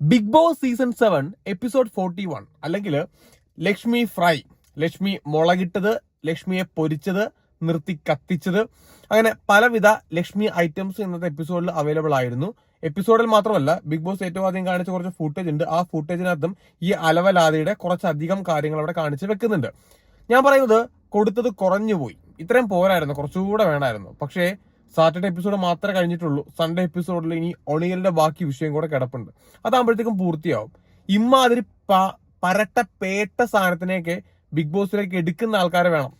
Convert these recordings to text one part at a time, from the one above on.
Big Boss season seven episode forty one. അല്ലെങ്കിൽ Lakshmi fry Lakshmi മുളകിട്ടത് ലക്ഷ്മിയെ പൊരിച്ചത് നിർത്തി കത്തിച്ചത്. അങ്ങനെ പലവിധ ലക്ഷ്മി ഐറ്റംസ് ഇന്നത്തെ എപ്പിസോഡിൽ അവൈലബിൾ ആയിരുന്നു. എപ്പിസോഡിൽ മാത്രമല്ല ബിഗ് ബോസ് ഏറ്റവും ആദ്യം കാണിച്ച കുറച്ച് ഫുട്ടേജ് ഉണ്ട്. ആ ഫുട്ടേജിനകത്തും ഈ അലവലാതയുടെ കുറച്ചധികം കാര്യങ്ങൾ അവിടെ കാണിച്ച് വെക്കുന്നുണ്ട്. ഞാൻ പറയുന്നത് കൊടുത്തത് കുറഞ്ഞു പോയി ഇത്രയും പോരായിരുന്നു. കുറച്ചുകൂടെ വേണമായിരുന്നു. പക്ഷേ സാറ്റർഡേ എപ്പിസോഡ് മാത്രമേ കഴിഞ്ഞിട്ടുള്ളൂ. സൺഡേ എപ്പിസോഡിൽ ഇനി ഒണിയലിന്റെ ബാക്കി വിഷയം കൂടെ കിടപ്പുണ്ട്. അതാകുമ്പോഴത്തേക്കും പൂർത്തിയാവും. ഇമ്മാതിരി പരട്ട പേട്ട സാധനത്തിനെയൊക്കെ ബിഗ് ബോസിലേക്ക് എടുക്കുന്ന ആൾക്കാരെ വേണം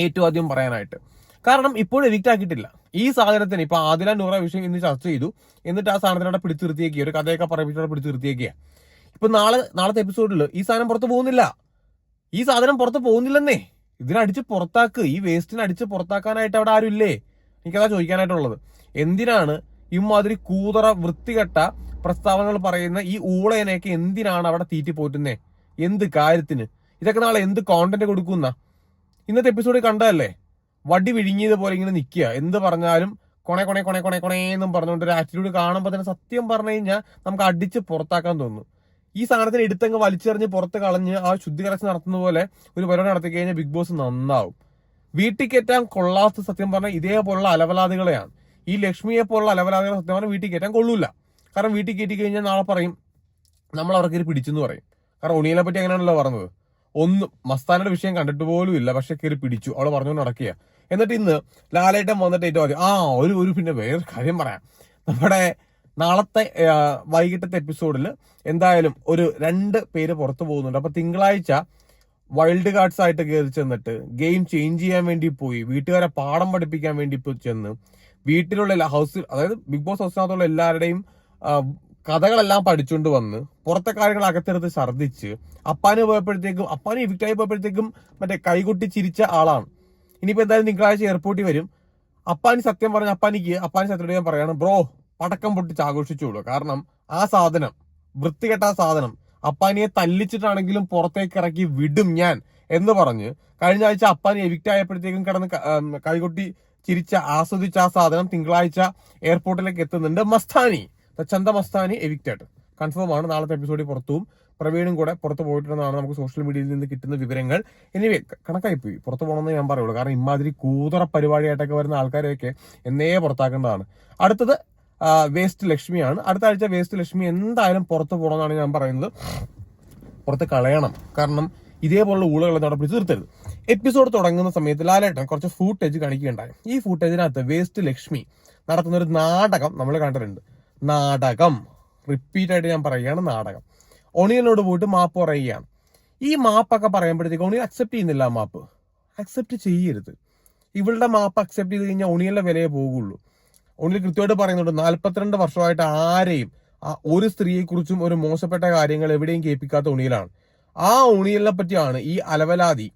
ഏറ്റവും ആദ്യം പറയാനായിട്ട്. കാരണം ഇപ്പോഴും എവിക്റ്റ് ആക്കിയിട്ടില്ല. ഈ സാധനത്തിന് ഇപ്പൊ ആദില നൂറ വിഷയം ഇന്ന് ചർച്ച ചെയ്തു. എന്നിട്ട് ആ സാധനത്തിനോടെ പിടിച്ചു നിർത്തിയേക്കുക ഒരു കഥയൊക്കെ പറയിപ്പിച്ചോടെ പിടിച്ചു നിർത്തിയേക്കുക ഇപ്പൊ നാളെ നാളത്തെ എപ്പിസോഡിൽ ഈ സാധനം പുറത്ത് പോകുന്നില്ല. ഈ സാധനം പുറത്ത് പോകുന്നില്ലെന്നേ. ഇതിനടിച്ച് പുറത്താക്ക്. ഈ വേസ്റ്റിനടിച്ച് പുറത്താക്കാനായിട്ട് അവിടെ ആരും ഇല്ലേ എനിക്കതാ ചോദിക്കാനായിട്ടുള്ളത്. എന്തിനാണ് ഇമാതിരി കൂതറ വൃത്തികെട്ട പ്രസ്താവനകൾ പറയുന്ന ഈ ഊളയനെയൊക്കെ എന്തിനാണ് അവിടെ തീറ്റി പോറ്റുന്നേ? എന്ത് കാര്യത്തിന്? ഇതൊക്കെ നാളെ എന്ത് കോണ്ടന്റ് കൊടുക്കുന്ന? ഇന്നത്തെ എപ്പിസോഡ് കണ്ടതല്ലേ? വടി വിഴുങ്ങിയത് പോലെ ഇങ്ങനെ നിൽക്കുക. എന്ത് പറഞ്ഞാലും കൊണെ കൊണെ കൊണെ കൊണെ കൊണേ എന്നും പറഞ്ഞുകൊണ്ട് ഒരു ആറ്റിറ്റ്യൂഡ് കാണുമ്പോൾ തന്നെ സത്യം പറഞ്ഞു കഴിഞ്ഞാൽ നമുക്ക് അടിച്ച് പുറത്താക്കാൻ തോന്നുന്നു ഈ സാധനത്തിന് എടുത്തങ്ങ് വലിച്ചെറിഞ്ഞ് പുറത്ത് കളഞ്ഞ് ആ ശുദ്ധി ശുദ്ധീകരണം നടത്തുന്ന പോലെ ഒരു പരിപാടി നടത്തി കഴിഞ്ഞാൽ ബിഗ് ബോസ് നന്നാവും. വീട്ടിൽ കയറ്റാൻ കൊള്ളാത്ത സത്യം പറഞ്ഞാൽ ഇതേപോലുള്ള അലവലാദികളെയാണ്. ഈ ലക്ഷ്മിയെ പോലുള്ള അലവലാദികളെ സത്യം പറഞ്ഞാൽ വീട്ടിൽ കയറ്റാൻ കൊള്ളൂല. കാരണം വീട്ടിൽ കയറ്റി കഴിഞ്ഞാൽ നാളെ പറയും നമ്മൾ അവർക്ക് ഇത് പിടിച്ചെന്ന് പറയും. കാരണം ഉണിയനെ പറ്റി അങ്ങനെയാണല്ലോ പറഞ്ഞത്. ഒന്നും മസ്താനയുടെ വിഷയം കണ്ടിട്ട് പോലും ഇല്ല. പക്ഷെ കയറി പിടിച്ചു. അവൾ പറഞ്ഞുകൊണ്ട് നടക്കുക എന്നിട്ട് ഇന്ന് ലാലേട്ടൻ വന്നിട്ട് ഏറ്റവും ആദ്യം ആ ഒരു ഒരു പിന്നെ വേറെ കാര്യം പറയാം. നമ്മുടെ നാളത്തെ വൈകിട്ടത്തെ എപ്പിസോഡിൽ എന്തായാലും ഒരു രണ്ട് പേര് പുറത്തു പോകുന്നുണ്ട്. അപ്പൊ തിങ്കളാഴ്ച വൈൽഡ് കാർഡ്സ് ആയിട്ട് കയറി ചെന്നിട്ട് ഗെയിം ചേഞ്ച് ചെയ്യാൻ വേണ്ടി പോയി വീട്ടുകാരെ പാഠം പഠിപ്പിക്കാൻ വേണ്ടി പോയി ചെന്ന് വീട്ടിലുള്ള ഹൗസ് അതായത് ബിഗ് ബോസ് ഹൗസിനകത്തുള്ള എല്ലാവരുടെയും കഥകളെല്ലാം പഠിച്ചുകൊണ്ട് വന്ന് പുറത്തെ കാര്യങ്ങൾ അകത്തെടുത്ത് ഛർദ്ദിച്ച് അപ്പാന് പോയപ്പോഴത്തേക്കും അപ്പാന് ഇഫക്റ്റായി പോയപ്പോഴത്തേക്കും മറ്റേ കൈകൊട്ടി ചിരിച്ച ആളാണ്. ഇനിയിപ്പോൾ എന്തായാലും തിങ്കളാഴ്ച എയർപോർട്ടിൽ വരും. അപ്പാനി സത്യം പറഞ്ഞ അപ്പാനിക്ക് അപ്പാനി സത്യം ഞാൻ പറയാണ് ബ്രോ പടക്കം പൊട്ടിച്ച് ആഘോഷിച്ചോളൂ. കാരണം ആ സാധനം വൃത്തികെട്ട ആ സാധനം അപ്പാനിയെ തല്ലിച്ചിട്ടാണെങ്കിലും പുറത്തേക്ക് ഇറക്കി വിടും ഞാൻ എന്ന് പറഞ്ഞ് കഴിഞ്ഞ ആഴ്ച അപ്പാനി എവിക്റ്റ് ആയപ്പോഴത്തേക്കും കിടന്ന് കൈകൊട്ടി ചിരിച്ച ആസ്വദിച്ച ആ സാധനം തിങ്കളാഴ്ച എയർപോർട്ടിലേക്ക് എത്തുന്നുണ്ട് മസ്താനി. ചന്ത മസ്താനി എവിക്റ്റഡ് കൺഫേം ആണ്. നാളത്തെ എപ്പിസോഡിൽ പുറത്തും. പ്രവീണും കൂടെ പുറത്ത് പോയിട്ടുണ്ടെന്നാണ് നമുക്ക് സോഷ്യൽ മീഡിയയിൽ നിന്ന് കിട്ടുന്ന വിവരങ്ങൾ. എനിവേ കണക്കായി പോയി പുറത്ത് പോകണമെന്ന് ഞാൻ പറയുള്ളൂ. കാരണം ഇമാതിരി കൂതറ പരിപാടിയായിട്ടൊക്കെ വരുന്ന ആൾക്കാരെയൊക്കെ എന്നേ പുറത്താക്കേണ്ടതാണ്. അടുത്തത് വേസ്റ്റ് ലക്ഷ്മിയാണ്. അടുത്ത ആഴ്ച വേസ്റ്റ് ലക്ഷ്മി എന്തായാലും പുറത്ത് പോകണമെന്നാണ് ഞാൻ പറയുന്നത്. പുറത്ത് കളയണം. കാരണം ഇതേപോലുള്ള ഊളുകൾ അവിടെ പിടിച്ച് നിർത്തരുത്. എപ്പിസോഡ് തുടങ്ങുന്ന സമയത്ത് ലാലേട്ടൻ കുറച്ച് ഫൂട്ടേജ് കാണിക്കുകയുണ്ടായി. ഈ ഫൂട്ടേജിനകത്ത് വേസ്റ്റ് ലക്ഷ്മി നടത്തുന്ന ഒരു നാടകം നമ്മൾ കണ്ടിട്ടുണ്ട്. നാടകം. റിപ്പീറ്റ് ആയിട്ട് ഞാൻ പറയുകയാണ് നാടകം. ഒണിയനോട് പോയിട്ട് മാപ്പ് പറയുകയാണ്. ഈ മാപ്പൊക്കെ പറയുമ്പോഴത്തേക്ക് ഒണിയൻ അക്സെപ്റ്റ് ചെയ്യുന്നില്ല മാപ്പ്. അക്സെപ്റ്റ് ചെയ്യരുത്. ഇവളുടെ മാപ്പ് അക്സെപ്റ്റ് ചെയ്ത് കഴിഞ്ഞാൽ ഒണിയലിന്റെ വിലയെ പോകുള്ളൂ ഒണിയൽ കൃത്യമായിട്ട് പറയുന്നുണ്ട്. നാല്പത്തിരണ്ട് വർഷമായിട്ട് ആരെയും ഒരു സ്ത്രീയെക്കുറിച്ചും ഒരു മോശപ്പെട്ട കാര്യങ്ങൾ എവിടെയും കേൾപ്പിക്കാത്ത ഉണിയിലാണ് ആ ഉണിയലിനെ പറ്റിയാണ് ഈ അലവലാതി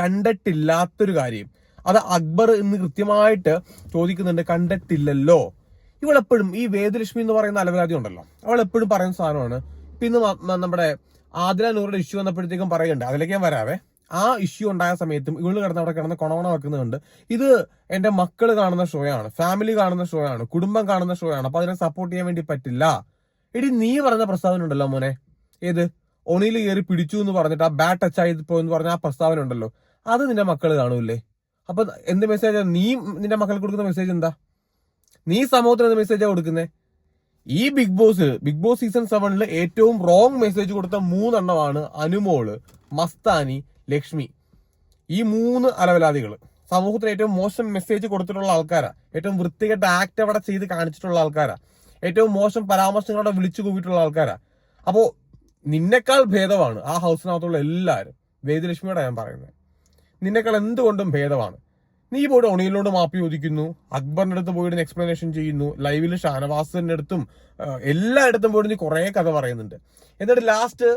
കണ്ടിട്ടില്ലാത്തൊരു കാര്യം. അത് അക്ബർ ഇന്ന് കൃത്യമായിട്ട് ചോദിക്കുന്നുണ്ട് കണ്ടിട്ടില്ലല്ലോ. ഇവളെപ്പോഴും ഈ വേദലക്ഷ്മി എന്ന് പറയുന്ന അലവലാതി ഉണ്ടല്ലോ. അവൾ എപ്പോഴും പറയുന്ന സാധനമാണ്. മ- നമ്മുടെ ആദില നൂറുടെ ഇഷ്യൂ വന്നപ്പോഴത്തേക്കും പറയുന്നുണ്ട്. അതിലേക്ക് ഞാൻ വരാവേ. ആ ഇഷ്യൂ ഉണ്ടായ സമയത്തും ഇവൾ കിടന്ന് അവിടെ കിടന്ന് കൊണവണ വെക്കുന്നുണ്ട് ഇത് എന്റെ മക്കൾ കാണുന്ന ഷോയാണ് ഫാമിലി കാണുന്ന ഷോയാണ് കുടുംബം കാണുന്ന ഷോയാണ് അപ്പൊ അതിനെ സപ്പോർട്ട് ചെയ്യാൻ വേണ്ടി പറ്റില്ല. എടി നീ പറഞ്ഞ പ്രസ്താവന ഉണ്ടല്ലോ മോനെ. ഏത്? ഒണിയിൽ കയറി പിടിച്ചു എന്ന് പറഞ്ഞിട്ട് ആ ബാറ്റ് ടച്ച് ആയി പോയെന്ന് പറഞ്ഞ ആ പ്രസ്താവന ഉണ്ടല്ലോ. അത് നിന്റെ മക്കൾ കാണൂല്ലേ? അപ്പൊ എന്ത് മെസ്സേജാ നീ നിന്റെ മക്കൾക്ക് കൊടുക്കുന്ന മെസ്സേജ് എന്താ? നീ സമൂഹത്തിന് എന്ത് മെസ്സേജാ കൊടുക്കുന്നേ? ഈ Big Boss Big Boss season സെവനിൽ ഏറ്റവും റോങ് മെസ്സേജ് കൊടുത്ത മൂന്നെണ്ണമാണ് അനുമോൾ മസ്താനി ലക്ഷ്മി. ഈ മൂന്ന് അലവലാദികൾ സമൂഹത്തിന് ഏറ്റവും മോശം മെസ്സേജ് കൊടുത്തിട്ടുള്ള ആൾക്കാരാ. ഏറ്റവും വൃത്തികെട്ട ആക്ട് അവിടെ ചെയ്ത് കാണിച്ചിട്ടുള്ള ആൾക്കാരാ. ഏറ്റവും മോശം പരാമർശങ്ങളോടെ വിളിച്ചു കൂവിയിട്ടുള്ള ആൾക്കാരാ. അപ്പോ നിന്നെക്കാൾ ഭേദമാണ് ആ ഹൗസിനകത്തുള്ള എല്ലാവരും. വേദലക്ഷ്മിയോടെ ഞാൻ പറയുന്നത് നിന്നെക്കാൾ എന്തുകൊണ്ടും ഭേദമാണ്. നീ പോയിട്ട് ഒണിയിലോട് മാപ്പ് ചോദിക്കുന്നു അക്ബറിന്റെ അടുത്ത് പോയിട്ട് എക്സ്പ്ലനേഷൻ ചെയ്യുന്നു ലൈവിൽ ഷാനവാസിന്റെ അടുത്തും എല്ലായിടത്തും പോയിട്ട് നീ കുറെ കഥ പറയുന്നുണ്ട്. എന്നിട്ട് ലാസ്റ്റ്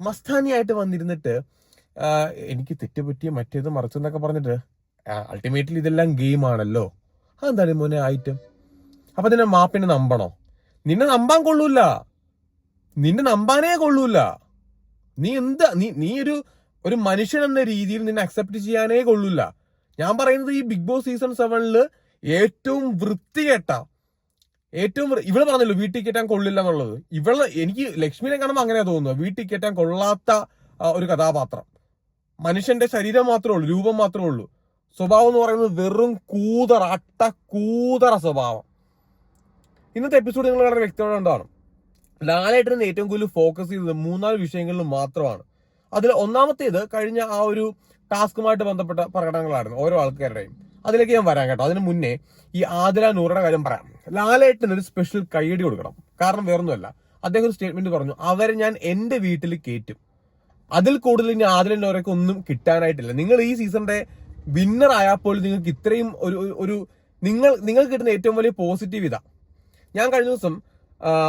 മസ്താനിയായിട്ട് വന്നിരുന്നിട്ട് എനിക്ക് തെറ്റുപറ്റിയ മറ്റേത് മറിച്ചെന്നൊക്കെ പറഞ്ഞിട്ട് അൾട്ടിമേറ്റ്ലി ഇതെല്ലാം ഗെയിം ആണല്ലോ. അതെന്താണ് മോനെ ഐറ്റം അപ്പൊ നിന്നെ മാപ്പിനെ നമ്പണോ? നിന്നെ നമ്പാൻ കൊള്ളൂല നിന്നെ നമ്പാനേ കൊള്ളൂല നീ എന്താ നീ നീ ഒരു ഒരു മനുഷ്യൻ എന്ന രീതിയിൽ നിന്നെ അക്സെപ്റ്റ് ചെയ്യാനേ കൊള്ളൂല ഞാൻ പറയുന്നത് ഈ ബിഗ് ബോസ് സീസൺ സെവനിൽ ഏറ്റവും വൃത്തികെട്ട ഏറ്റവും ഇവൾ പറഞ്ഞല്ലോ വീട്ടിൽ കയറ്റാൻ കൊള്ളില്ല എന്നുള്ളത്. ഇവൾ എനിക്ക് ലക്ഷ്മിനെ കാണുമ്പോൾ അങ്ങനെ തോന്നുന്നു വീട്ടിൽ കയറ്റാൻ കൊള്ളാത്ത ഒരു കഥാപാത്രം. മനുഷ്യന്റെ ശരീരം മാത്രമേ ഉള്ളൂ രൂപം മാത്രമേ ഉള്ളൂ. സ്വഭാവം എന്ന് പറയുന്നത് വെറും കൂതറ അട്ട കൂതറ സ്വഭാവം. ഇന്നത്തെ എപ്പിസോഡ് നിങ്ങൾ വളരെ വ്യക്തത ലാലേട്ടൻ ഏറ്റവും കൂടുതൽ ഫോക്കസ് ചെയ്തത് മൂന്നാൽ വിഷയങ്ങളിൽ മാത്രമാണ്. അതിൽ ഒന്നാമത്തേത് കഴിഞ്ഞ ആ ഒരു ടാസ്കുമായിട്ട് ബന്ധപ്പെട്ട പ്രകടനങ്ങളായിരുന്നു ഓരോ ആൾക്കാരുടെയും. അതിലേക്ക് ഞാൻ വരാം കേട്ടോ. അതിന് മുന്നേ ഈ ആദില നൂറുടെ കാര്യം പറയാം. ലാലേട്ടന് ഒരു സ്പെഷ്യൽ കൈയടി കൊടുക്കണം. കാരണം വേറൊന്നുമല്ല. അദ്ദേഹം ഒരു സ്റ്റേറ്റ്മെന്റ് പറഞ്ഞു അവരെ ഞാൻ എന്റെ വീട്ടിൽ കയറ്റും. അതിൽ കൂടുതൽ ഇനി ആദില ഒന്നും കിട്ടാനായിട്ടില്ല. നിങ്ങൾ ഈ സീസണിന്റെ വിന്നർ ആയപ്പോൾ നിങ്ങൾക്ക് ഇത്രയും ഒരു ഒരു- നിങ്ങൾ നിങ്ങൾക്ക് കിട്ടുന്ന ഏറ്റവും വലിയ പോസിറ്റീവ് ഇതാ. ഞാൻ കഴിഞ്ഞ ദിവസം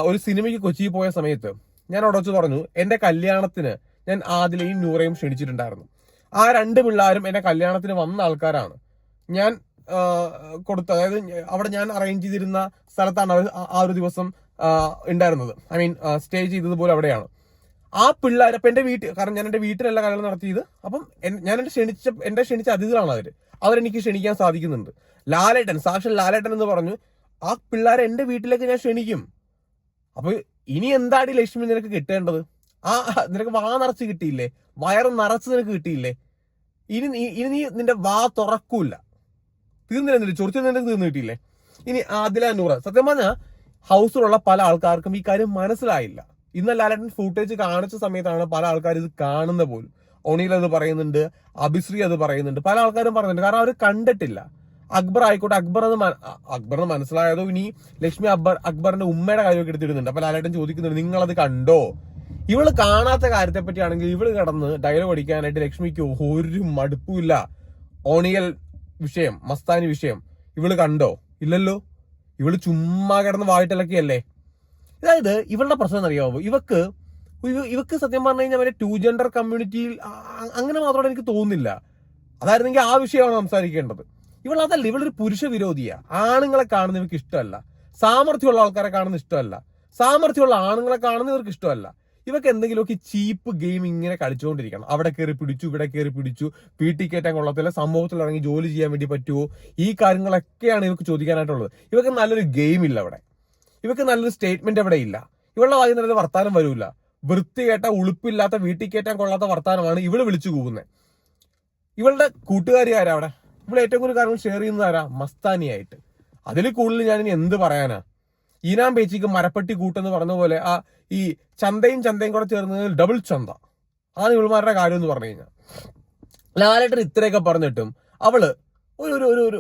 ഒരു സിനിമയ്ക്ക് കൊച്ചിയിൽ പോയ സമയത്ത് ഞാൻ അവിടെ വെച്ച് പറഞ്ഞു എന്റെ കല്യാണത്തിന് ഞാൻ ആദിലയും നൂറയും ക്ഷണിച്ചിട്ടുണ്ടായിരുന്നു. ആ രണ്ട് പിള്ളേരും എന്റെ കല്യാണത്തിന് വന്ന ആൾക്കാരാണ്. ഞാൻ കൊടുത്ത അതായത് അവിടെ ഞാൻ അറേഞ്ച് ചെയ്തിരുന്ന സ്ഥലത്താണ് അവർ ആ ഒരു ദിവസം ഉണ്ടായിരുന്നത്. ഐ മീൻ സ്റ്റേ ചെയ്തതുപോലെ അവിടെയാണ്. ആ പിള്ളേർ അപ്പൊ എന്റെ വീട്ടിൽ കാരണം ഞാൻ എന്റെ വീട്ടിലല്ല കല്യാണം നടത്തിയത്. അപ്പം ഞാൻ എന്റെ ക്ഷണിച്ച എന്റെ ക്ഷണിച്ച അതിഥികളാണ് അവർ. അവരെനിക്ക് ക്ഷണിക്കാൻ സാധിക്കുന്നുണ്ട്. ലാലേട്ടൻ സാക്ഷാൽ ലാലേട്ടൻ എന്ന് പറഞ്ഞു ആ പിള്ളേരെ എന്റെ വീട്ടിലേക്ക് ഞാൻ ക്ഷണിക്കും. അപ്പൊ ഇനി എന്താടി ലക്ഷ്മി നിനക്ക് കിട്ടേണ്ടത്? ആ നിനക്ക് വാ നിറച്ച് കിട്ടിയില്ലേ? വയറ് നിറച്ച് നിനക്ക് കിട്ടിയില്ലേ? ഇനി നീ ഇനി നീ നിന്റെ വാ തുറക്കൂല. തീർന്നില്ല ചൊറിച്ചു നിനക്ക് തീർന്നു കിട്ടിയില്ലേ? ഇനി ആദില നൂറ. സത്യം പറഞ്ഞാൽ ഹൗസിലുള്ള പല ആൾക്കാർക്കും ഈ കാര്യം മനസ്സിലായില്ല. ഇന്ന് ലാലേട്ടൻ ഫൂട്ടേജ് കാണിച്ച സമയത്താണ് പല ആൾക്കാർ ഇത് കാണുന്ന പോലും. ഒണീൽ അത് പറയുന്നുണ്ട് അഭിശ്രീ അത് പറയുന്നുണ്ട് പല ആൾക്കാരും പറയുന്നുണ്ട് കാരണം അവർ കണ്ടിട്ടില്ല. അക്ബർ ആയിക്കോട്ടെ അക്ബർ അത് അക്ബറിന് മനസ്സിലായതോ? ഇനി ലക്ഷ്മി അക്ബർ അക്ബറിന്റെ ഉമ്മയുടെ കാര്യമൊക്കെ എടുത്തിടുന്നുണ്ട്. അപ്പൊ ലാലേട്ടൻ ചോദിക്കുന്നുണ്ട് നിങ്ങൾ അത് കണ്ടോ? ഇവൾ കാണാത്ത കാര്യത്തെ പറ്റിയാണെങ്കിൽ ഇവൾ കടന്ന് ഡയലോഗ് അടിക്കാനായിട്ട് ലക്ഷ്മിക്ക് ഒരു മടുപ്പുമില്ല ഓണിയൽ വിഷയം മസ്താനി വിഷയം ഇവൾ കണ്ടോ? ഇല്ലല്ലോ. ഇവൾ ചുമ്മാ കിടന്ന് വായിട്ടിളക്കിയല്ലേ? അതായത് ഇവളുടെ പ്രശ്നം അറിയാമോ ഇവക്ക് ഇവക്ക് സത്യം പറഞ്ഞു കഴിഞ്ഞാൽ അവരെ ടു ജെൻഡർ കമ്മ്യൂണിറ്റിയിൽ അങ്ങനെ മാത്രമാണ് എനിക്ക് തോന്നുന്നില്ല. അതായിരുന്നെങ്കിൽ ആ വിഷയമാണ് സംസാരിക്കേണ്ടത്. ഇവൾ അതല്ല ഇവളൊരു പുരുഷ വിരോധിയാ. ആണുങ്ങളെ കാണുന്ന ഇവർക്ക് ഇഷ്ടമല്ല. സാമർഥ്യമുള്ള ആൾക്കാരെ കാണുന്ന ഇഷ്ടമല്ല. സാമർഥ്യമുള്ള ആണുങ്ങളെ കാണുന്ന ഇവർക്ക് ഇഷ്ടമല്ല. ഇവർക്ക് എന്തെങ്കിലുമൊക്കെ ചീപ്പ് ഗെയിം ഇങ്ങനെ കളിച്ചുകൊണ്ടിരിക്കണം. അവിടെ കയറി പിടിച്ചു ഇവിടെ കയറി പിടിച്ചു വീട്ടിൽ കയറ്റാൻ കൊള്ളത്തില്ല സമൂഹത്തിൽ ഇറങ്ങി ജോലി ചെയ്യാൻ വേണ്ടി പറ്റുമോ ഈ കാര്യങ്ങളൊക്കെയാണ് ഇവർക്ക് ചോദിക്കാനായിട്ടുള്ളത്. ഇവർക്ക് നല്ലൊരു ഗെയിം ഇല്ല അവിടെ. ഇവർക്ക് നല്ലൊരു സ്റ്റേറ്റ്മെന്റ് അവിടെ ഇല്ല. ഇവളുടെ വായി നല്ല വർത്താനം വരൂല. വൃത്തികേട്ട ഉളുപ്പില്ലാത്ത വീട്ടിൽ കയറ്റാൻ കൊള്ളാത്ത വർത്താനമാണ് ഇവൾ വിളിച്ചു കൂവുന്നത് ഇവളുടെ കൂട്ടുകാരി ആരാ അവിടെ? ഇവിടെ ഏറ്റവും കൂടുതൽ കാര്യങ്ങൾ ഷെയർ ചെയ്യുന്നത് ആരാ? മസ്താനിയായിട്ട് അതിൽ കൂടുതൽ ഞാൻ ഇനി എന്ത് പറയാനാ? ഈനാം പേച്ചിക്ക് മരപ്പെട്ടി കൂട്ടെന്ന് പറഞ്ഞ പോലെ ആ ഈ ചന്തയും ചന്തയും കൂടെ ചേർന്ന് ഡബിൾ ചന്ത. അതാണ് ഇവളുമാരുടെ കാര്യം എന്ന് പറഞ്ഞു കഴിഞ്ഞാൽ ലാലേട്ടൻ ഇത്രയൊക്കെ പറഞ്ഞിട്ടും അവൾ ഒരു ഒരു ഒരു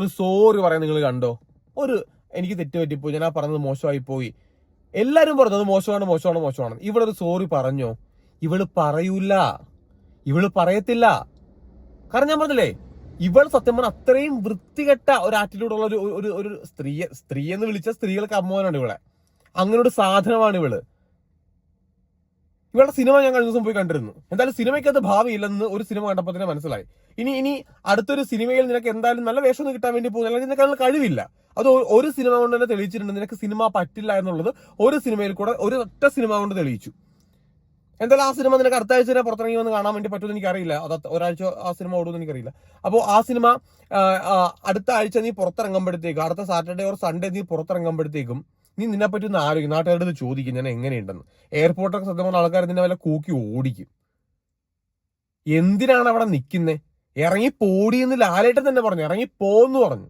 ഒരു സോറി പറയാൻ നിങ്ങൾ കണ്ടോ? ഒരു എനിക്ക് തെറ്റ് പറ്റിപ്പോയി ഞാൻ ആ പറഞ്ഞത് മോശമായി പോയി എല്ലാരും പറഞ്ഞു അത് മോശമാണ് മോശമാണ് മോശമാണ്. ഇവിടെ ഒരു സോറി പറഞ്ഞു. ഇവൾ പറയൂല. ഇവൾ പറയത്തില്ല. കാരണം ഞാൻ പറഞ്ഞില്ലേ ഇവൾ സത്യം പറഞ്ഞ അത്രയും വൃത്തികെട്ട ഒരു ആറ്റിറ്റ്യൂഡ് ഉള്ള ഒരു ഒരു സ്ത്രീയെ സ്ത്രീ സ്ത്രീ എന്ന് വിളിച്ച സ്ത്രീകൾക്ക് അമ്മോനാണ് ഇവളെ. അങ്ങനെ ഒരു സാധനമാണ് ഇവൾ. ഇവളുടെ സിനിമ ഞാൻ കഴിഞ്ഞ ദിവസം പോയി കണ്ടിരുന്നു. എന്തായാലും സിനിമയ്ക്കകത്ത് ഭാവിയില്ലെന്ന് ഒരു സിനിമ കണ്ടപ്പോൾ തന്നെ മനസ്സിലായി. ഇനി ഇനി അടുത്തൊരു സിനിമയിൽ നിനക്ക് എന്തായാലും നല്ല വേഷം കിട്ടാൻ വേണ്ടി പോകുന്നു. അല്ലെങ്കിൽ നിനക്ക് അതിന് കഴിവില്ല. അത് ഒരു സിനിമ കൊണ്ട് തന്നെ തെളിയിച്ചിട്ടുണ്ട്. നിനക്ക് സിനിമ പറ്റില്ല എന്നുള്ളത് ഒരു സിനിമയിൽ കൂടെ ഒരു ഒറ്റ സിനിമ കൊണ്ട് തെളിയിച്ചു. എന്തായാലും ആ സിനിമ നിനക്ക് അടുത്ത ആഴ്ച തന്നെ പുറത്തിറങ്ങി വന്ന് കാണാൻ വേണ്ടി പറ്റുമെന്ന് എനിക്കറിയില്ല. അത് ഒരാഴ്ച ആ സിനിമ ഓടുമെന്ന് എനിക്കറിയില്ല. അപ്പോൾ ആ സിനിമ അടുത്ത ആഴ്ച നീ പുറത്തിറങ്ങുമ്പോഴത്തേക്കും അടുത്ത സാറ്റർഡേ ഓർ സൺഡേ നീ പുറത്തിറങ്ങുമ്പോഴത്തേക്കും നീ നിന്നെ പറ്റി ഒന്ന് ആലോചിക്കും. നാട്ടുകാരുടെ ചോദിക്കും ഞാൻ എങ്ങനെയുണ്ടെന്ന്. എയർപോർട്ടൊക്കെ സത്യം പറഞ്ഞ ആൾക്കാർ നിന്നെ വല്ല കൂക്കി ഓടിക്കും. എന്തിനാണ് അവിടെ നിൽക്കുന്നത് ഇറങ്ങി പോടിയെന്ന് ലാലേട്ടൻ തന്നെ പറഞ്ഞു. ഇറങ്ങി പോന്ന് പറഞ്ഞു.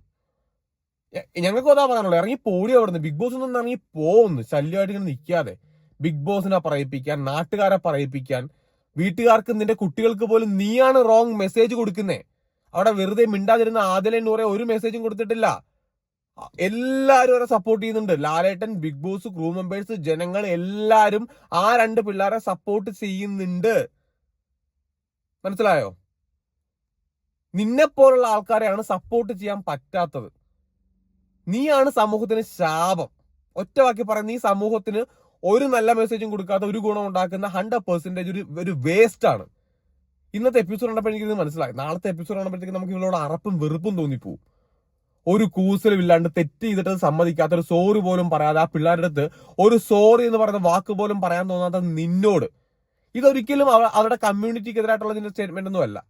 ഞങ്ങൾക്ക് അതാ പറയാനുള്ളൂ. ഇറങ്ങി പോടി അവിടുന്ന്. ബിഗ് ബോസ് ഒന്നും ഇറങ്ങി പോന്ന് ശല്യമായിട്ട് ഇങ്ങനെ നിൽക്കാതെ. ബിഗ് ബോസിനെ പറയിപ്പിക്കാൻ നാട്ടുകാരെ പറയിപ്പിക്കാൻ വീട്ടുകാർക്ക് നിന്റെ കുട്ടികൾക്ക് പോലും നീയാണ് റോങ് മെസ്സേജ് കൊടുക്കുന്നേ. അവിടെ വെറുതെ മിണ്ടാതിരുന്ന ആദിലെ നൂറെ ഒരു മെസ്സേജും കൊടുത്തിട്ടില്ല. എല്ലാരും അവരെ സപ്പോർട്ട് ചെയ്യുന്നുണ്ട്. Lalettan Big Boss crew members ജനങ്ങൾ എല്ലാരും ആ രണ്ട് പിള്ളേരെ സപ്പോർട്ട് ചെയ്യുന്നുണ്ട്. മനസ്സിലായോ? നിന്നെ പോലുള്ള ആൾക്കാരെയാണ് സപ്പോർട്ട് ചെയ്യാൻ പറ്റാത്തത്. നീയാണ് സമൂഹത്തിന് ശാപം. ഒറ്റ വാക്കി പറയാം നീ സമൂഹത്തിന് ഒരു നല്ല മെസ്സേജും കൊടുക്കാത്ത ഒരു ഗുണം ഉണ്ടാക്കുന്ന ഹൺഡ്രഡ് പെർസെന്റേജ് ഒരു ഒരു വേസ്റ്റ് ആണ്. ഇന്നത്തെ എപ്പിസോഡ് കണ്ടപ്പോൾ എനിക്കിത് മനസ്സിലായി. നാളത്തെ എപ്പിസോഡ് കാണുമ്പോഴത്തേക്ക് നമുക്ക് ഇവളോട് അറപ്പും വെറുപ്പും തോന്നിപ്പോവും. ഒരു കൂസലും ഇല്ലാണ്ട് തെറ്റ് ചെയ്തിട്ട് സമ്മതിക്കാത്ത ഒരു സോറി പോലും പറയാതെ ആ പിള്ളേരുടെ അടുത്ത് ഒരു സോറി എന്ന് പറയുന്ന വാക്ക് പോലും പറയാൻ തോന്നാത്ത നിന്നോട്. ഇതൊരിക്കലും അവരുടെ അവരുടെ കമ്മ്യൂണിറ്റിക്കെതിരായിട്ടുള്ള നിന്റെ സ്റ്റേറ്റ്മെന്റ് ഒന്നും അല്ല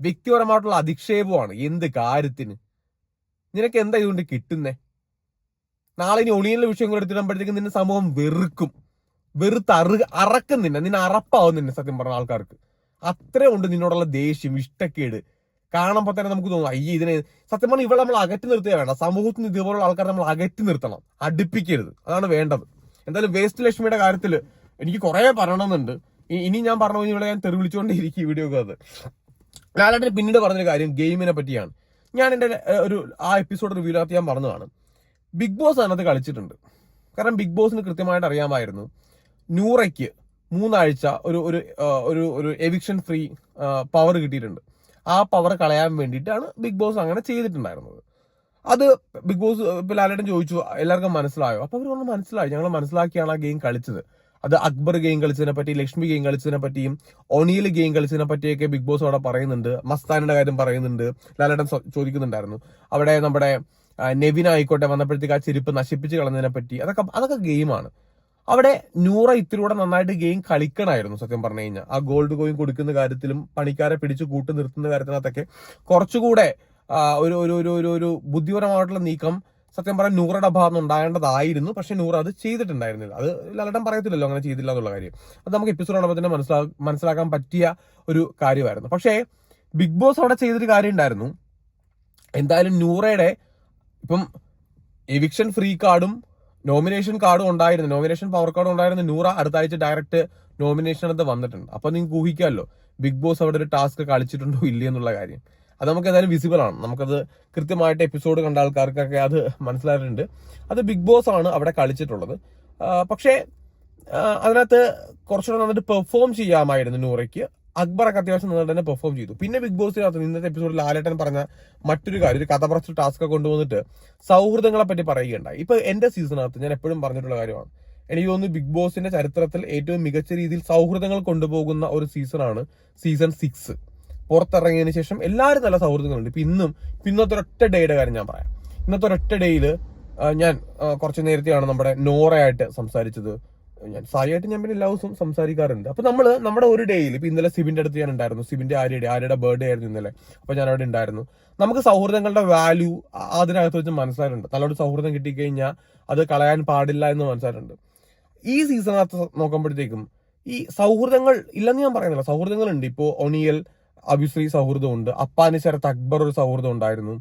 വ്യക്തിപരമായിട്ടുള്ള അധിക്ഷേപമാണ്. എന്ത് കാര്യത്തിന്? നിനക്ക് എന്താ ഇതുകൊണ്ട് കിട്ടുന്നേ? നാളെ ഇനി ഒളിയനിലെ വിഷയങ്ങൾ കൂടെ എടുത്തിടുമ്പോഴത്തേക്കും നിന്നെ സമൂഹം വെറുക്കും. വെറുത്ത് അറു അറക്കും നിന്നെ. നിന്നെ നിന്നെ സത്യം പറഞ്ഞ ആൾക്കാർക്ക്. അത്രേ ഉണ്ട് നിന്നോടുള്ള ദേഷ്യം ഇഷ്ടക്കേട്. കാണുമ്പോൾ തന്നെ നമുക്ക് തോന്നും അയ്യ ഇതിനെ സത്യം പറഞ്ഞാൽ ഇവിടെ നമ്മൾ അകറ്റി നിർത്തുക വേണ്ട. സമൂഹത്തിൽ നിന്ന് ഇതുപോലുള്ള ആൾക്കാരെ നമ്മൾ അകറ്റി നിർത്തണം. അടുപ്പിക്കരുത്. അതാണ് വേണ്ടത്. എന്തായാലും വേസ്റ്റ് ലക്ഷ്മിയുടെ കാര്യത്തിൽ എനിക്ക് കുറെ പറയണമെന്നുണ്ട്. ഇനി ഞാൻ പറഞ്ഞു ഇവിടെ ഞാൻ തെറി വിളിച്ചുകൊണ്ടേയിരിക്കും ഈ വീഡിയോ അത്. ലാലേട്ടൻ പിന്നീട് പറഞ്ഞൊരു കാര്യം ഗെയിമിനെ പറ്റിയാണ്. ഞാൻ എന്റെ ഒരു ആ എപ്പിസോഡ് റിവ്യൂലകത്ത് ഞാൻ പറഞ്ഞതാണ്. ബിഗ് ബോസ് അതിനകത്ത് കളിച്ചിട്ടുണ്ട്. കാരണം ബിഗ് ബോസിന് കൃത്യമായിട്ട് അറിയാമായിരുന്നു. നൂറയ്ക്ക് മൂന്നാഴ്ച ഒരു ഒരു ഒരു എവിക്ഷൻ ഫ്രീ പവർ കിട്ടിയിട്ടുണ്ട്. ആ പവർ കളയാൻ വേണ്ടിയിട്ടാണ് ബിഗ് ബോസ് അങ്ങനെ ചെയ്തിട്ടുണ്ടായിരുന്നത്. അത് ബിഗ് ബോസ് ഇപ്പൊ ലാലേട്ടൻ ചോദിച്ചു എല്ലാവർക്കും മനസ്സിലായോ? അപ്പോൾ അവർ പറഞ്ഞു മനസ്സിലായി. ഞങ്ങൾ മനസ്സിലാക്കിയാണ് ആ ഗെയിം കളിച്ചത്. അത് അക്ബർ ഗെയിം കളിച്ചതിനെ പറ്റി ലക്ഷ്മി ഗെയിം കളിച്ചതിനെ പറ്റിയും ഒണിയിൽ ഗെയിം കളിച്ചതിനെ പറ്റിയൊക്കെ ബിഗ് ബോസ് അവിടെ പറയുന്നുണ്ട്. മസ്താനിന്റെ കാര്യം പറയുന്നുണ്ട്. ലാലേട്ടൻ ചോദിക്കുന്നുണ്ടായിരുന്നു. അവിടെ നമ്മുടെ നെവിൻ ആയിക്കോട്ടെ വന്നപ്പോഴത്തേക്ക് ആ ചെരുപ്പ് നശിപ്പിച്ച് കളഞ്ഞതിനെ പറ്റി. അതൊക്കെ അതൊക്കെ ഗെയിമാണ് അവിടെ നൂറ ഇത്തിലൂടെ നന്നായിട്ട് ഗെയിം കളിക്കണമായിരുന്നു സത്യം പറഞ്ഞു കഴിഞ്ഞാൽ ആ ഗോൾഡ് കോയിൻ കൊടുക്കുന്ന കാര്യത്തിലും പണിക്കാരെ പിടിച്ച് കൂട്ടി നിർത്തുന്ന കാര്യത്തിനകത്തൊക്കെ കുറച്ചുകൂടെ ഒരു ഒരു ഒരു ഒരു ഒരു ബുദ്ധിപരമായിട്ടുള്ള നീക്കം സത്യം പറഞ്ഞാൽ നൂറയുടെ ഭാഗം ഉണ്ടാകേണ്ടതായിരുന്നു. പക്ഷെ നൂറ അത് ചെയ്തിട്ടുണ്ടായിരുന്നില്ല. അത് ലലടം പറയത്തില്ലല്ലോ അങ്ങനെ ചെയ്തില്ല എന്നുള്ള കാര്യം. അത് നമുക്ക് എപ്പിസോഡ് കാണുമ്പോൾ തന്നെ മനസ്സിലാ മനസ്സിലാക്കാൻ പറ്റിയ ഒരു കാര്യമായിരുന്നു. പക്ഷേ ബിഗ് ബോസ് അവിടെ ചെയ്തൊരു കാര്യം ഉണ്ടായിരുന്നു. എന്തായാലും നൂറയുടെ ഇപ്പം എവിക്ഷൻ ഫ്രീ കാർഡും നോമിനേഷൻ കാർഡും ഉണ്ടായിരുന്നു. നോമിനേഷൻ പവർ കാർഡ് ഉണ്ടായിരുന്നു നൂറ അടുത്ത ഡയറക്റ്റ് നോമിനേഷൻ അത് വന്നിട്ടുണ്ട്. അപ്പൊ നിങ്ങൾക്ക് ഊഹിക്കാമല്ലോ ബിഗ് ബോസ് അവിടെ ഒരു ടാസ്ക് കളിച്ചിട്ടുണ്ടോ ഇല്ല എന്നുള്ള കാര്യം. അത് നമുക്ക് ഏതായാലും വിസിബിൾ ആണ്. നമുക്കത് കൃത്യമായിട്ട് എപ്പിസോഡ് കണ്ട ആൾക്കാർക്കൊക്കെ അത് മനസ്സിലായിട്ടുണ്ട്. അത് ബിഗ് ബോസ് ആണ് അവിടെ കളിച്ചിട്ടുള്ളത്. പക്ഷേ അതിനകത്ത് കുറച്ചുകൂടെ നന്നായിട്ട് പെർഫോം ചെയ്യാമായിരുന്നു നൂറയ്ക്ക്. അക്ബറൊക്കെ അത്യാവശ്യം നന്നായിട്ട് തന്നെ പെർഫോം ചെയ്തു. പിന്നെ ബിഗ് ബോസിനകത്ത് ഇന്നത്തെ എപ്പിസോഡിൽ ലാലേട്ടൻ പറഞ്ഞ മറ്റൊരു കാര്യം ഒരു കഥ ടാസ്ക് ടാസ്ക് കൊണ്ടുവന്നിട്ട് സൗഹൃദങ്ങളെ പറ്റി പറയുകയുണ്ടായി. ഇപ്പൊ എന്റെ സീസണകത്ത് ഞാൻ എപ്പോഴും പറഞ്ഞിട്ടുള്ള കാര്യമാണ്. എനിക്ക് തോന്നുന്നു ബിഗ് ബോസിന്റെ ചരിത്രത്തിൽ ഏറ്റവും മികച്ച രീതിയിൽ സൗഹൃദങ്ങൾ കൊണ്ടുപോകുന്ന ഒരു സീസണാണ് സീസൺ സിക്സ് പുറത്തിറങ്ങിയതിനു ശേഷം എല്ലാവരും നല്ല സൗഹൃദങ്ങളുണ്ട്. ഇപ്പൊ ഇന്നും ഇന്നത്തെ ഒരൊറ്റ ഡേയുടെ കാര്യം ഞാൻ പറയാം. ഇന്നത്തെ ഒരൊറ്റ ഡേയിൽ ഞാൻ കുറച്ച് നേരത്തെയാണ് നമ്മുടെ നോറയായിട്ട് സംസാരിച്ചത്. ഞാൻ സാരിയായിട്ട് ഞാൻ പിന്നെ എല്ലാ ദിവസവും സംസാരിക്കാറുണ്ട്. അപ്പൊ നമ്മൾ നമ്മുടെ ഒരു ഡേയിൽ ഇപ്പൊ ഇന്നലെ സിബിന്റെ അടുത്ത് ഞാൻ ഉണ്ടായിരുന്നു. സിബിന്റെ ആര്യയുടെ ആര്യയുടെ ബർത്ത്ഡേ ആയിരുന്നു ഇന്നലെ. അപ്പൊ ഞാൻ അവിടെ ഉണ്ടായിരുന്നു. നമുക്ക് സൗഹൃദങ്ങളുടെ വാല്യൂ അതിനകത്ത് വെച്ച് മനസ്സിലായിട്ടുണ്ട്. നല്ലൊരു സൗഹൃദം കിട്ടിക്കഴിഞ്ഞാൽ അത് കളയാൻ പാടില്ല എന്ന് മനസ്സിലായിട്ടുണ്ട്. ഈ സീസണകത്ത് നോക്കുമ്പോഴത്തേക്കും ഈ സൗഹൃദങ്ങൾ ഇല്ലെന്ന് ഞാൻ പറയുന്നില്ല. സൗഹൃദങ്ങളുണ്ട്. ഇപ്പോ ഒണിയൽ അഭിശ്രീ സൗഹൃദമുണ്ട്. അപ്പാനി ശരത്ത് അക്ബർ ഒരു സൗഹൃദം ഉണ്ടായിരുന്നു.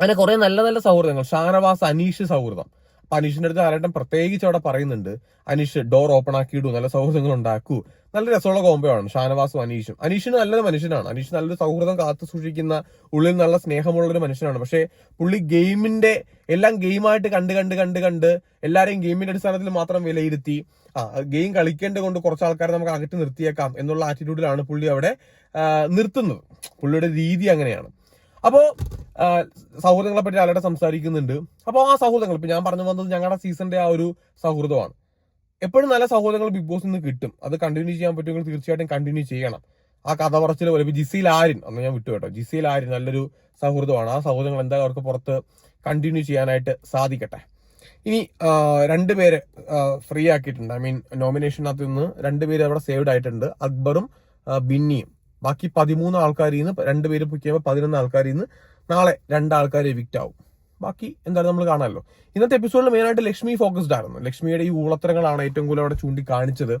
അങ്ങനെ കുറെ നല്ല നല്ല സൗഹൃദങ്ങൾ. ഷാനവാസ് അനീഷ് സൗഹൃദം. അനീഷിന്റെ അടുത്ത് ആരാട്ടം പ്രത്യേകിച്ച് അവിടെ പറയുന്നുണ്ട്. അനീഷ് ഡോർ ഓപ്പൺ ആക്കിയിടൂ നല്ല സൗഹൃദങ്ങൾ ഉണ്ടാക്കൂ. നല്ല രസമുള്ള കോമ്പോ ആണ്. ഷാനവാസും അനീഷും. അനീഷിന് നല്ലൊരു മനുഷ്യനാണ്. അനീഷ് നല്ലൊരു സൗഹൃദം കാത്തു സൂക്ഷിക്കുന്ന ഉള്ളിൽ നല്ല സ്നേഹമുള്ള ഒരു മനുഷ്യനാണ്. പക്ഷേ പുള്ളി ഗെയിമിന്റെ എല്ലാം ഗെയിമായിട്ട് കണ്ട് കണ്ട് കണ്ട് കണ്ട് എല്ലാരെയും ഗെയിമിന്റെ അടിസ്ഥാനത്തിൽ മാത്രം വിലയിരുത്തി ആ ഗെയിം കളിക്കേണ്ടത് കൊണ്ട് കുറച്ച് ആൾക്കാരെ നമുക്ക് അകറ്റി നിർത്തിയേക്കാം എന്നുള്ള ആറ്റിറ്റ്യൂഡിലാണ് പുള്ളി അവിടെ നിർത്തുന്നത്. പുള്ളിയുടെ രീതി അങ്ങനെയാണ്. അപ്പോ സൗഹൃദങ്ങളെ പറ്റി ആളുടെ സംസാരിക്കുന്നുണ്ട്. അപ്പോൾ ആ സൗഹൃദങ്ങൾ ഇപ്പൊ ഞാൻ പറഞ്ഞു വന്നത് ഞങ്ങളുടെ സീസണിന്റെ ആ ഒരു സൗഹൃദമാണ്. എപ്പോഴും നല്ല സൗഹൃദങ്ങൾ ബിഗ് ബോസിൽ നിന്ന് കിട്ടും. അത് കണ്ടിന്യൂ ചെയ്യാൻ പറ്റുമെങ്കിൽ തീർച്ചയായിട്ടും കണ്ടിന്യൂ ചെയ്യണം. ആ കഥ പറച്ചിൽ പോലെ ജിസിയിൽ ആര്യൻ അന്ന് ഞാൻ വിട്ടു കേട്ടോ. ജിസിയിൽ ആര്യൻ നല്ലൊരു സൗഹൃദമാണ്. ആ സൗഹൃദങ്ങൾ എന്തായാലും അവർക്ക് പുറത്ത് കണ്ടിന്യൂ ചെയ്യാനായിട്ട് സാധിക്കട്ടെ. ഇനി രണ്ട് രണ്ടുപേര് ഫ്രീ ആക്കിയിട്ടുണ്ട്. ഐ മീൻ നോമിനേഷനകത്ത് നിന്ന് രണ്ടുപേര് അവിടെ സേവ്ഡ് ആയിട്ടുണ്ട്. അക്ബറും ബിന്നിയും. ബാക്കി പതിമൂന്ന് ആൾക്കാരിൽ നിന്ന് രണ്ടുപേര് പൊക്കിയപ്പോൾ പതിനൊന്ന് ആൾക്കാരിൽ നിന്ന് നാളെ ആൾക്കാരെ എവിക്റ്റ് ആവും. ബാക്കി എന്തായാലും നമ്മൾ കാണാമല്ലോ. ഇന്നത്തെ എപ്പിസോഡിൽ മെയിനായിട്ട് ലക്ഷ്മി ഫോക്കസ്ഡ് ആയിരുന്നു. ലക്ഷ്മിയുടെ ഈ ഊളത്തരങ്ങളാണ് ഏറ്റവും കൂടുതൽ അവിടെ ചൂണ്ടിക്കാണിച്ചത്.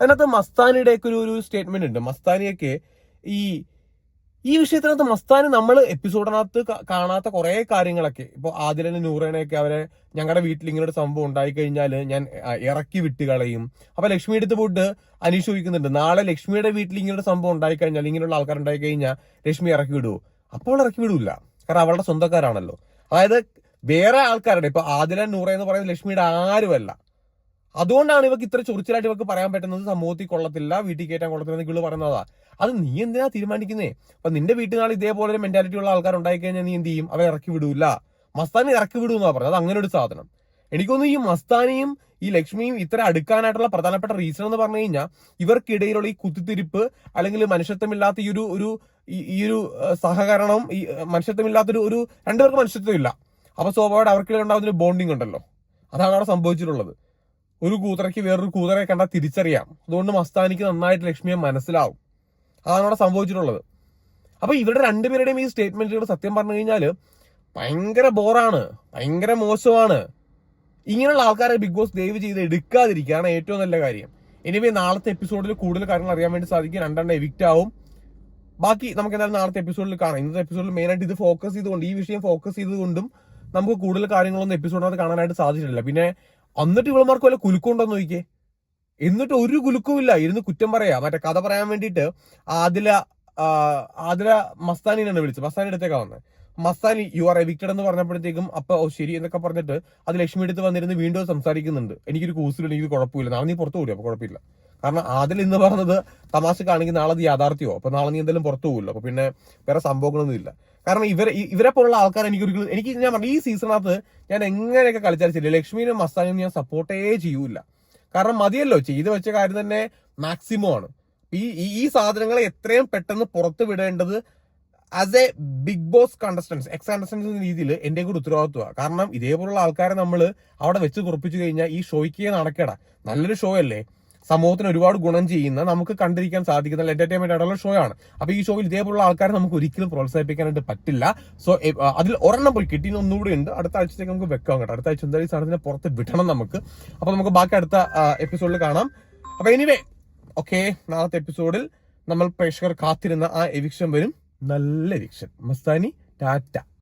അതിനകത്ത് മസ്താനിയുടെയൊക്കെ ഒരു ഒരു സ്റ്റേറ്റ്മെന്റ് ഉണ്ട്. മസ്താനിയൊക്കെ ഈ ഈ വിഷയത്തിനകത്ത് മസ്താന് നമ്മൾ എപ്പിസോഡിനകത്ത് കാണാത്ത കുറെ കാര്യങ്ങളൊക്കെ. ഇപ്പൊ ആദിലനെ നൂറേനെയൊക്കെ അവരെ ഞങ്ങളുടെ വീട്ടിൽ ഇങ്ങനെ ഒരു സംഭവം ഉണ്ടായി കഴിഞ്ഞാൽ ഞാൻ ഇറക്കി വിട്ട് കളയും. അപ്പൊ ലക്ഷ്മി എടുത്ത് പോയിട്ട് അനീഷ് ചോദിക്കുന്നുണ്ട് നാളെ ലക്ഷ്മിയുടെ വീട്ടിൽ ഇങ്ങനെ ഒരു സംഭവം ഉണ്ടായി കഴിഞ്ഞാൽ ഇങ്ങനെയുള്ള ആൾക്കാർ ഉണ്ടായി കഴിഞ്ഞാൽ ലക്ഷ്മി ഇറക്കി വിടുവോ? അപ്പോൾ ഇറക്കി വിടൂല കാരണം അവളുടെ സ്വന്തക്കാരാണല്ലോ. അതായത് വേറെ ആൾക്കാരുടെ ഇപ്പൊ ആദിലൻ നൂറ എന്ന് പറയുന്നത് ലക്ഷ്മിയുടെ ആരുമല്ല. അതുകൊണ്ടാണ് ഇവർക്ക് ഇത്ര ചൊറിച്ചിലായിട്ട് ഇവർക്ക് പറയാൻ പറ്റുന്നത് സമൂഹത്തിൽ കൊള്ളത്തില്ല വീട്ടിൽ കയറ്റാൻ കൊള്ളത്തില്ല എന്ന് ഇവൾ പറയുന്നതാ. അത് നീ എന്തിനാ തീരുമാനിക്കുന്നേ? അപ്പൊ നിന്റെ വീട്ടിൽ ഇതേപോലെ ഒരു മെന്റാലിറ്റി ഉള്ള ആൾക്കാർ ഉണ്ടായി കഴിഞ്ഞാൽ നീ എന്ത് ചെയ്യും? അവരെ ഇറക്കി വിടൂല. മസ്താനി ഇറക്കി വിടൂന്നാ പറഞ്ഞത്. അത് അങ്ങനെ ഒരു സാധനം. എനിക്കൊന്നും ഈ മസ്താനിയും ഈ ലക്ഷ്മിയും ഇത്ര അടുക്കാനായിട്ടുള്ള പ്രധാനപ്പെട്ട റീസൺ എന്ന് പറഞ്ഞു കഴിഞ്ഞാൽ ഇവർക്കിടയിലുള്ള ഈ കുത്തിത്തിരിപ്പ് അല്ലെങ്കിൽ മനുഷ്യത്വമില്ലാത്ത ഈ ഒരു ഒരു ഈ- ഒരു സഹകരണം ഈ മനുഷ്യത്വമില്ലാത്തൊരു ഒരു രണ്ടുപേർക്ക് മനുഷ്യത്വം ഇല്ല അപ്പൊ സ്വാഭാവികമായിട്ട് അവർക്കിടയിൽ ഉണ്ടാകുന്ന ഒരു ബോണ്ടിങ് ഉണ്ടല്ലോ. അതാണ് അവിടെ സംഭവിച്ചിട്ടുള്ളത്. ഒരു കൂതറയ്ക്ക് വേറൊരു കൂതറയെ കണ്ടാൽ തിരിച്ചറിയാം. അതുകൊണ്ട് മസ്താനിക്ക് നന്നായിട്ട് ലക്ഷ്മിയെ മനസ്സിലാവും. അതാണ് അവിടെ സംഭവിച്ചിട്ടുള്ളത്. അപ്പൊ ഇവരുടെ രണ്ടുപേരുടെയും ഈ സ്റ്റേറ്റ്മെന്റുകൾ സത്യം പറഞ്ഞു കഴിഞ്ഞാൽ ഭയങ്കര ബോറാണ്. ഭയങ്കര മോശമാണ്. ഇങ്ങനെയുള്ള ആൾക്കാരെ ബിഗ് ബോസ് ദയവ് ചെയ്ത് എടുക്കാതിരിക്കുകയാണ് ഏറ്റവും നല്ല കാര്യം. എനിവേ നാളത്തെ എപ്പിസോഡിൽ കൂടുതൽ കാര്യങ്ങൾ അറിയാൻ വേണ്ടി സാധിക്കും. രണ്ടെണ്ണം എവിക്റ്റ് ആവും. ബാക്കി നമുക്ക് എന്തായാലും നാളത്തെ എപ്പിസോഡിൽ കാണാം. ഇന്നത്തെ എപ്പിസോഡിൽ മെയിനായിട്ട് ഇത് ഫോക്കസ് ചെയ്തുകൊണ്ട് ഈ വിഷയം ഫോക്കസ് ചെയ്തുകൊണ്ടും നമുക്ക് കൂടുതൽ കാര്യങ്ങളൊന്നും എപ്പിസോഡിനകത്ത് കാണാനായിട്ട് സാധിച്ചിട്ടില്ല. പിന്നെ എന്നിട്ട് ഇവളമാർക്ക് വല്ല കുലുക്കുണ്ടോന്ന് നോക്കിയേ എന്നിട്ട് ഒരു കുലുക്കും ഇല്ല. ഇരുന്ന് കുറ്റം പറയാ. മറ്റേ കഥ പറയാൻ വേണ്ടിയിട്ട് ആദില ആദില മസ്താനിനാണ് വിളിച്ചത്. മസ്താനി അടുത്തേക്കാ വന്നത് മസ്താനി യു ആർ എവിക്റ്റഡ് എന്ന് പറഞ്ഞപ്പോഴത്തേക്കും അപ്പൊ ശരി എന്നൊക്കെ പറഞ്ഞിട്ട് അത് ലക്ഷ്മി എടുത്ത് വന്നിരുന്ന് വീണ്ടും സംസാരിക്കുന്നുണ്ട്. എനിക്കൊരു കൂസിലുണ്ട്. എനിക്ക് കുഴപ്പമില്ല. നാളെ നീ പുറത്തു പോലും അപ്പൊ കുഴപ്പമില്ല. കാരണം ആദിൽ ഇന്ന് പറഞ്ഞത് തമാശക്കാണെങ്കിൽ നാളെ അത് യാഥാർത്ഥ്യമോ. അപ്പൊ നാളെ നീ എന്തെങ്കിലും പുറത്തു പോകുമല്ലോ അപ്പൊ പിന്നെ വേറെ സംഭവങ്ങളൊന്നും ഇല്ല. കാരണം ഇവരെ ഇവരെ പോലുള്ള ആൾക്കാർ എനിക്ക് ഒരിക്കലും എനിക്ക് ഞാൻ പറഞ്ഞു ഈ സീസണകത്ത് ഞാൻ എങ്ങനെയൊക്കെ കളിച്ചാലും ലക്ഷ്മിനും മസ്താനും ഞാൻ സപ്പോർട്ടേ ചെയ്യൂല. കാരണം മതിയല്ലോ ചെയ്തു വെച്ച കാര്യം തന്നെ മാക്സിമം ആണ്. ഈ- ഈ സാധനങ്ങളെ എത്രയും പെട്ടെന്ന് പുറത്ത് വിടേണ്ടത് as a Big Boss contestants ex contestants എന്ന രീതിയിൽ എന്റെ കൂടെ ഉത്തരവാദിത്വമാണ് കാരണം ഇതേപോലുള്ള ആൾക്കാരെ നമ്മൾ അവിടെ വെച്ച് കുറിപ്പിച്ചു കഴിഞ്ഞാൽ ഈ ഷോയ്ക്ക് നടക്കേടാ. നല്ലൊരു ഷോ അല്ലേ? സമൂഹത്തിന് ഒരുപാട് ഗുണം ചെയ്യുന്ന നമുക്ക് കണ്ടിരിക്കാൻ സാധിക്കുന്ന എന്റർടൈൻമെന്റ് ആയിട്ടുള്ള ഷോ ആണ്. അപ്പൊ ഈ ഷോയിൽ ഇതേപോലുള്ള ആൾക്കാരെ നമുക്ക് ഒരിക്കലും പ്രോത്സാഹിപ്പിക്കാനായിട്ട് പറ്റില്ല. സോ അതിൽ ഒരെണ്ണം പോയി കിട്ടിയ ഒന്നുകൂടി ഉണ്ട്. അടുത്ത ആഴ്ചത്തേക്ക് നമുക്ക് വെക്കാം കേട്ടോ അടുത്ത ആഴ്ച എന്തായാലും സാധനത്തിനെ പുറത്ത് വിടണം നമുക്ക്. അപ്പൊ നമുക്ക് ബാക്കി അടുത്ത എപ്പിസോഡിൽ കാണാം. അപ്പൊ എനിവേ ഓക്കെ നാളത്തെ എപ്പിസോഡിൽ നമ്മൾ പ്രേക്ഷകർ കാത്തിരുന്ന ആ എവിക്ഷൻ വരും. നല്ല എവിക്ഷൻ മസ്താനി ടാറ്റ.